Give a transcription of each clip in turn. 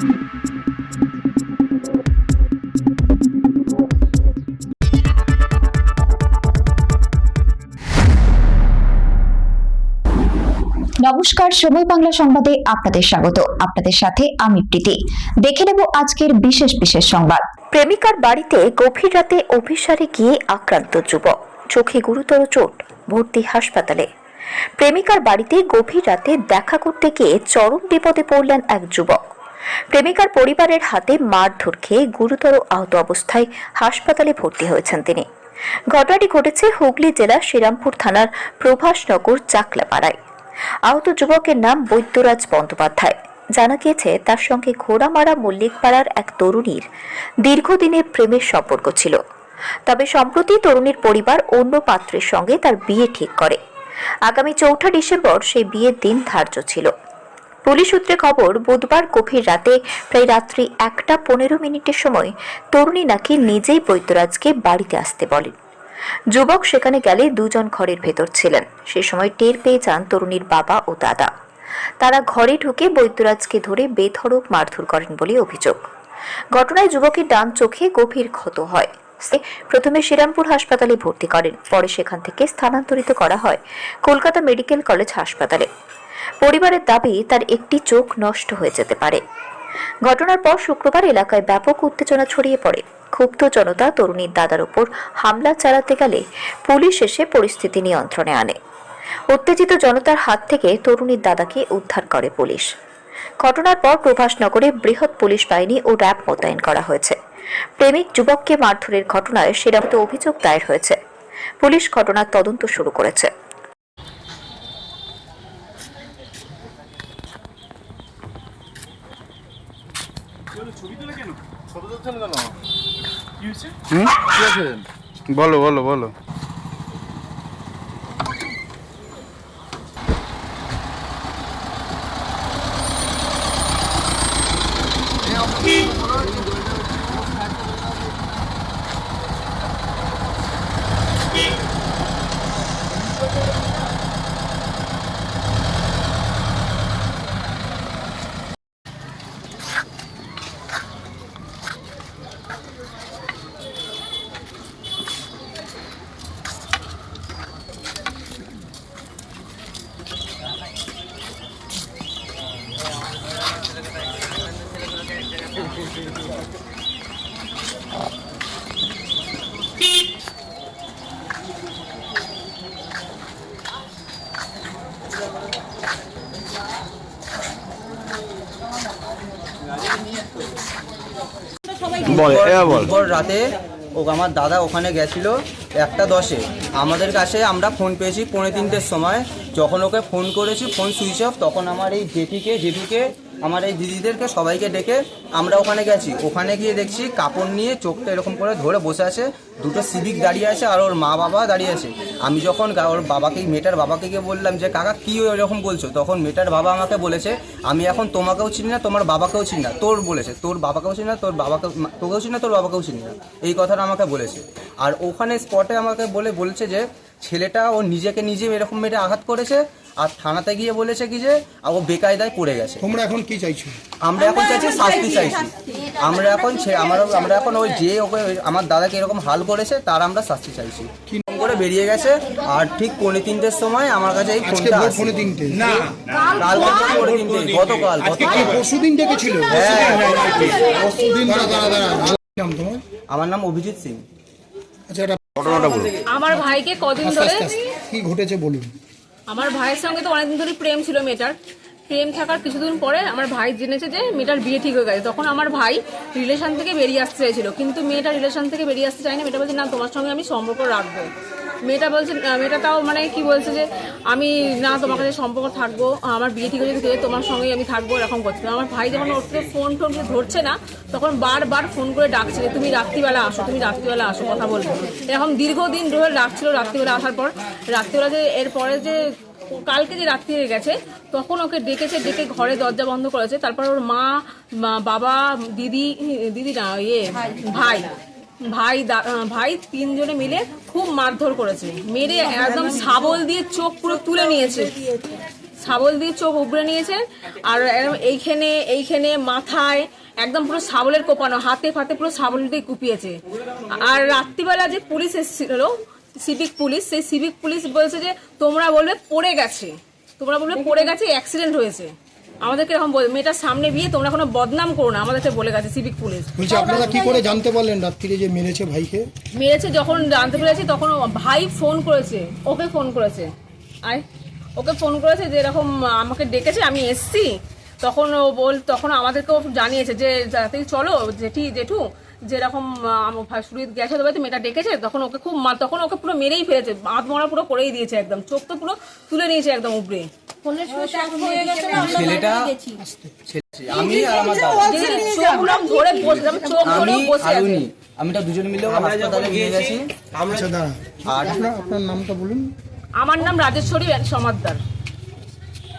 নমস্কার, সময় বাংলা সংবাদে আপনাদের স্বাগত। আপনাদের সাথে আমি প্রীতি। দেখে নেব আজকের বিশেষ বিশেষ সংবাদ। প্রেমিকার বাড়িতে গভীর রাতে অভিসারে গিয়ে আক্রান্ত যুবক। চোখে গুরুতর চোট, ভর্তি হাসপাতালে। প্রেমিকার বাড়িতে গভীর রাতে দেখা করতে গিয়ে চরম বিপদে পড়লেন এক যুবক। প্রেমিকার পরিবারের হাতে মারধর খেয়ে গুরুতর আহত অবস্থায় হাসপাতালে ভর্তি হয়েছেন তিনি। ঘটনাটি ঘটেছে হুগলি জেলার শ্রীরামপুর থানার প্রভাসনগর চাকলাপাড়ায়। আহত যুবকের নাম বৈদ্যরাজ বন্দ্যোপাধ্যায়। জানা গিয়েছে, তার সঙ্গে ঘোড়ামারা মল্লিকপাড়ার এক তরুণীর দীর্ঘদিনের প্রেমের সম্পর্ক ছিল। তবে সম্প্রতি তরুণীর পরিবার অন্য পাত্রের সঙ্গে তার বিয়ে ঠিক করে। আগামী চৌঠা ডিসেম্বর সেই বিয়ের দিন ধার্য ছিল। পুলিশ সূত্রে খবর, বুধবার গভীর রাতে প্রায় রাত্রি একটা পনেরো মিনিটের সময় তরুণী নাকি নিজেই বৈদ্যরাজকে বাড়িতে আসতে বলেন। যুবক সেখানে গেলে দুজন ঘরের ভেতর ছিলেন। সে সময় টের পেয়ে যান তরুণীর বাবা ও দাদা। তারা ঘরে ঢুকে বৈদ্যরাজকে ধরে বেধড়ক মারধর করেন বলে অভিযোগ। ঘটনায় যুবকের ডান চোখে গভীর ক্ষত হয়। প্রথমে শ্রীরামপুর হাসপাতালে ভর্তি করেন, পরে সেখান থেকে স্থানান্তরিত করা হয় কলকাতা মেডিকেল কলেজ হাসপাতালে। পরিবারের দাবি, তার একটি চোখ নষ্ট হয়ে যেতে পারে। ঘটনার পর শুক্রবার এলাকায় ব্যাপক উত্তেজনা ছড়িয়ে পড়ে। ক্ষুব্ধ জনতা তরুণীর দাদার ওপর হামলা চালাতে গেলে পুলিশ এসে পরিস্থিতি নিয়ন্ত্রণে আনে। উত্তেজিত জনতার হাত থেকে তরুণীর দাদাকে উদ্ধার করে পুলিশ। ঘটনার পর প্রভাসনগরে বৃহৎ পুলিশ বাহিনী ও র্যাব মোতায়েন করা হয়েছে। প্রেমিক যুবককে মারধরের ঘটনায় সেরামত অভিযোগ দায়ের হয়েছে। পুলিশ ঘটনার তদন্ত শুরু করেছে হুম কি আছে বলো বলো বলো। বল রাতে ও আমার দাদা ওখানে গেছিল একটা দশে। আমাদের কাছে আমরা ফোন পেয়েছি পৌনে তিনটের সময়। যখন ওকে ফোন করেছি ফোন সুইচ অফ তখন আমার এই জেঠিকে জেঠুকে আমার এই দিদিদেরকে সবাইকে ডেকে আমরা ওখানে গেছি। ওখানে গিয়ে দেখছি কাপড় নিয়ে চোখটা এরকম করে ধরে বসে আছে, দুটো সিভিক দাঁড়িয়ে আছে আর ওর মা বাবা দাঁড়িয়ে আছে। আমি যখন ওর বাবাকে মেয়েটার বাবাকে গিয়ে বললাম যে, কাকা, কী এরকম বলছো? তখন মেয়েটার বাবা আমাকে বলেছে, আমি এখন তোমাকেও চিনি না, তোমার বাবাকেও চিনি না। তোর বলেছে, তোর বাবাকেও চিনি না, তোর বাবাকে তোকেও চিনি না, তোর বাবাকেও চিনি না। এই কথাটা আমাকে বলেছে। আর ওখানে স্পটে আমাকে বলে, বলছে যে, ছেলেটা ও নিজেকে নিজে এরকম মেয়েটা আঘাত করেছে আর থানাতে গিয়ে বলেছে কি যে ও বেকায়দায় পড়ে গেছে। তোমরা এখন কি চাইছো? আমরা এখন চাইছি শাস্তি চাইছি। আমরা এখন আমরা আমরা এখন ওই যে ওকে আমার দাদাকে এরকম হাল করেছে তার আমরা শাস্তি চাইছি। কি? করে বেরিয়ে গেছে আর ঠিক পৌনে তিনটের সময় আমার কাছে এই ফোনটা আসে। পৌনে তিনটে। না। কালকে ভোর পৌনে তিনটে গতকাল আজকে কি গতকাল পরশু দিন ডেকেছিল হ্যাঁ। পরশুদিন নাম তোমার? আমার নাম অভিজিৎ সিং। আচ্ছা এটা ঘটনাটা বলো। আমার ভাইকে কদিন ধরে। কি ঘটেছে বলুন। আমার ভাইয়ের সঙ্গে তো অনেকদিন ধরে প্রেম ছিল মেয়েটার। প্রেম থাকার কিছুদিন পরে আমার ভাই জেনেছে যে মেয়েটার বিয়ে ঠিক হয়ে গেছে। তখন আমার ভাই রিলেশন থেকে বেরিয়ে আসতে চাইছিল। কিন্তু মেয়েটা রিলেশন থেকে বেরিয়ে আসতে চায়নি মেয়েটা বলছে, না, তোমার সঙ্গে আমি সম্পর্ক রাখব। মেয়েটা বলছে মেয়েটা তাও মানে কি বলছে যে আমি না তোমার কাছে সম্পর্ক থাকব আমার বিয়ে ঠিক হয়ে তোমার সঙ্গে আমি থাকব এরকম করছিল আমার ভাই যখন ওর থেকে ফোন টোন ধরছে না তখন বারবার ফোন করে ডাকছে তুমি রাত্রিবেলা আসো তুমি রাত্রিবেলা আসো কথা বলব। এরকম দীর্ঘদিন ধরে ডাকছিল রাত্রিবেলা আসার পর। রাত্রিবেলা যে এরপরে যে কালকে যে রাত্রি হয়ে গেছে তখন ওকে ডেকেছে ডেকে ঘরে দরজা বন্ধ করেছে। তারপর ওর মা, বাবা দিদি দিদি না ইয়ে ভাই ভাই ভাই তিনজনে মিলে খুব মারধর করেছে। মেরে একদম শাবল দিয়ে চোখ পুরো তুলে নিয়েছে। শাবল দিয়ে চোখ উবড়ে নিয়েছে আর এইখানে এইখানে মাথায় একদম পুরো শাবলের কোপানো, হাতে ফাতে পুরো শাবল দিয়ে কুপিয়েছে। আর রাত্রিবেলা যে পুলিশ এসেছিল, সিভিক পুলিশ, সেই সিভিক পুলিশ বলছে যে তোমরা বলবে পড়ে গেছে। তোমরা বলবে পড়ে গেছে, অ্যাক্সিডেন্ট হয়েছে। আমাদেরকে এরকম বল মেয়েটার সামনে বিয়ে তোমরা কোনো বদনাম করো না আমাদেরকে বলে গেছে সিভিক পুলিশ বলছি আপনারা কি করে জানতে পারলেন রাত্রিরে যে মেরেছে ভাইকে? মেরেছে যখন জানতে পেরেছি তখন ভাই ফোন করেছে ওকে ফোন করেছে। আয় ওকে ফোন করেছে যে এরকম আমাকে ডেকেছে আমি এসছি। তখন ও বল তখন আমাদেরকেও জানিয়েছে যে তাড়াতাড়ি চলো জেঠি জেঠু যেরকম আমার ভাসুরিত গেছে তবে মেয়েটা ডেকেছে তখন ওকে খুব তখন ওকে পুরো মেরেই ফেলেছে বাঁধ মরা পুরো করেই দিয়েছে একদম চোখ তো পুরো তুলে নিয়েছে একদম উপরে। ছেলেটা আমি আর আমার দাদা যেদিন চোখ পুরো ধরে বসে আমি চোখ ধরে আমি বসে আর উনি আমি তো দুজন মিলে হাসপাতালে নিয়ে গেছি। আচ্ছা আর আপনার আপনার নামটা বলুন। আমার নাম রাজেশ্বরী সমাদ্দার।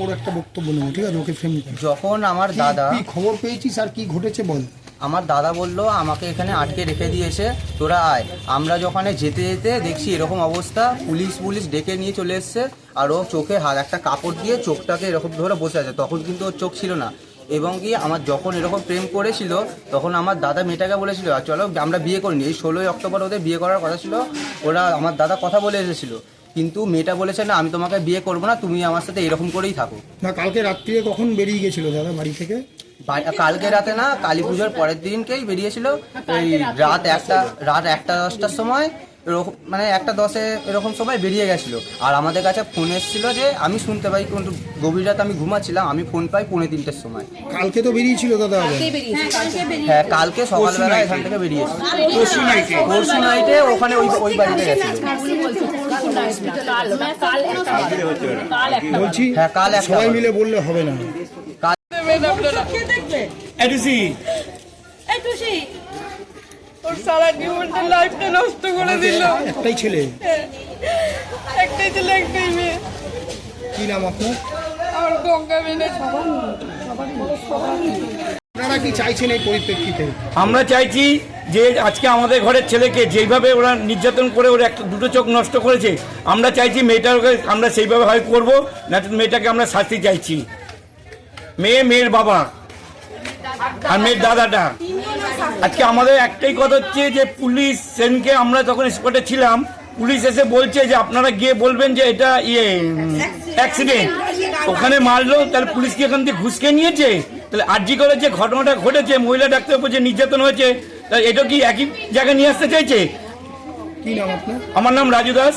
ওর একটা বক্তব্য নেব ঠিক আছে? ওকে ফ্রেম যখন আমার দাদা কি খবর পেয়েছিস আর কি ঘটেছে বল? আমার দাদা বলল, আমাকে এখানে আটকে রেখে দিয়েছে, তোরা আয়। আমরা যখন যেতে যেতে দেখছি এরকম অবস্থা, পুলিশ পুলিশ ডেকে নিয়ে চলে এসছে, আর ও চোখে হাত, একটা কাপড় দিয়ে চোখটাকে এরকম ধরে বসে আছে, তখন কিন্তু ওর চোখ ছিল না। এবং কি আমার যখন এরকম প্রেম করেছিল, তখন আমার দাদা মেয়েটাকে বলেছিল, "আর চলো, আমরা বিয়ে করিনি। এই ষোলোই অক্টোবর ওদের বিয়ে করার কথা ছিল, ওরা আমার দাদা কথা বলে এসেছিল। কিন্তু মেয়েটা বলেছে, না, আমি তোমাকে বিয়ে করব না, তুমি আমার সাথে এরকম করেই থাকো। না, কালকে রাত্রিরে কখন বেরিয়ে গেছিল দাদা বাড়ি থেকে? কালকে রাতে না কালী পুজোর পরের দিনকেই বেরিয়েছিল ওই রাত একটা রাত একটা দশটার সময় এরকম মানে একটা দশে এরকম সময় বেরিয়ে গেছিল। আর আমাদের কাছে ফোন এসেছিল যে আমি শুনতে পাই কিন্তু গভীর রাত আমি ঘুমাচ্ছিলাম আমি ফোন পাই পৌনে তিনটের সময়। কালকে তো বেরিয়েছিল দাদা হ্যাঁ কালকে সকালবেলা এখান থেকে বেরিয়েছে পরশু নাইটে ওখানে ওই ওই বাড়িতে গেছিল বলছি হ্যাঁ কাল সবাই মিলে বললে হবে না। কাল ওর সারা জীবনটা লাইফটা নষ্ট করে দিল। একটাই ছেলে। একটাই ছেলে একটাই মেয়ে। কি নাম আপনার? আমার গঙ্গা মেনে আপনারা কি চাইছেন এই পরিপ্রেক্ষিতে? আমরা চাইছি যে আজকে আমাদের ঘরের ছেলেকে যেইভাবে ওরা নির্যাতন করে ওরা একটা দুটো চোখ নষ্ট করেছে আমরা চাইছি মেয়েটাকে আমরা সেইভাবে হয় করব না তো মেয়েটাকে আমরা শাস্তি চাইছি। মেয়ে মেয়ের বাবা আর মেয়ের দাদাটা। আজকে আমাদের একটাই কথা হচ্ছে যে পুলিশ সেনকে আমরা তখন স্পটে ছিলাম পুলিশ এসে বলছে যে আপনারা গিয়ে বলবেন যে এটা ইয়ে অ্যাক্সিডেন্ট ওখানে মারলো তাহলে পুলিশ কি এখান থেকে ঘুষকে নিয়েছে? তাহলে আরজি করে যে ঘটনাটা ঘটেছে মহিলা ডাক্তারের উপর যে নির্যাতন হয়েছে তাহলে এটা কি একই জায়গায় নিয়ে আসতে চাইছে? কি নাম আপনার? আমার নাম রাজু দাস।